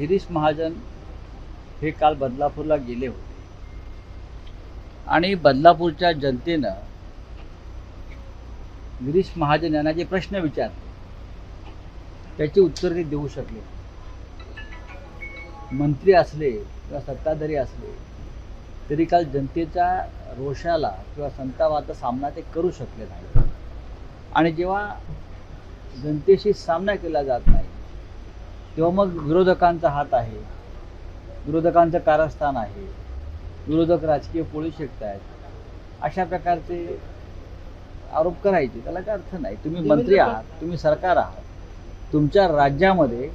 गिरीश महाजन हे काल बदलापूरला गेले होते. आणि बदलापूरच्या जनतेनं गिरीश महाजन यांना जे प्रश्न विचारले त्याची उत्तर ते देऊ शकले मंत्री असले किंवा सत्ताधारी असले तरी काल जनतेच्या रोषाला किंवा संतापाचा सामना ते करू शकले नाही आणि जेव्हा जनतेशी सामना केला जात नाही तेव्हा मग विरोधकांचा हात आहे. विरोधकांचं कारस्थान आहे. विरोधक राजकीय पोळी शेकत आहेत अशा प्रकारचे आरोप करायचे. त्याला काय अर्थ नाही. तुम्ही मंत्री आहात तुम्ही सरकार आहात. तुमच्या राज्यामध्ये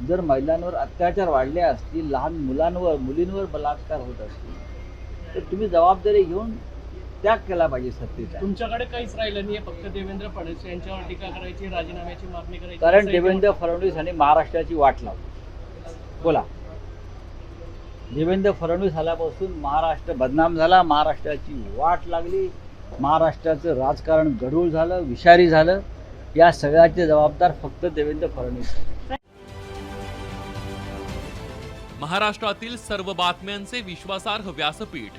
जर महिलांवर अत्याचार वाढले असतील लहान मुलांवर मुलींवर बलात्कार होत असतील तर तुम्ही जबाबदारी घेऊन त्याग केला पाहिजे सत्तेचा. तुमच्याकडे काहीच राहिलं नाही फक्त देवेंद्र फडणवीस यांच्यावर टीका करायची राजीनाम्याची मागणी करायची कारण देवेंद्र फडणवीस यांनी महाराष्ट्राची वाट लावली. बोला. देवेंद्र फडणवीस आल्यापासून महाराष्ट्र बदनाम झाला महाराष्ट्राची वाट लागली महाराष्ट्राचं राजकारण गढूळ झालं विषारी झालं. या सगळ्याचे जबाबदार फक्त देवेंद्र फडणवीस. आहेत. महाराष्ट्रातील सर्व बातम्यांचे विश्वासार्ह व्यासपीठ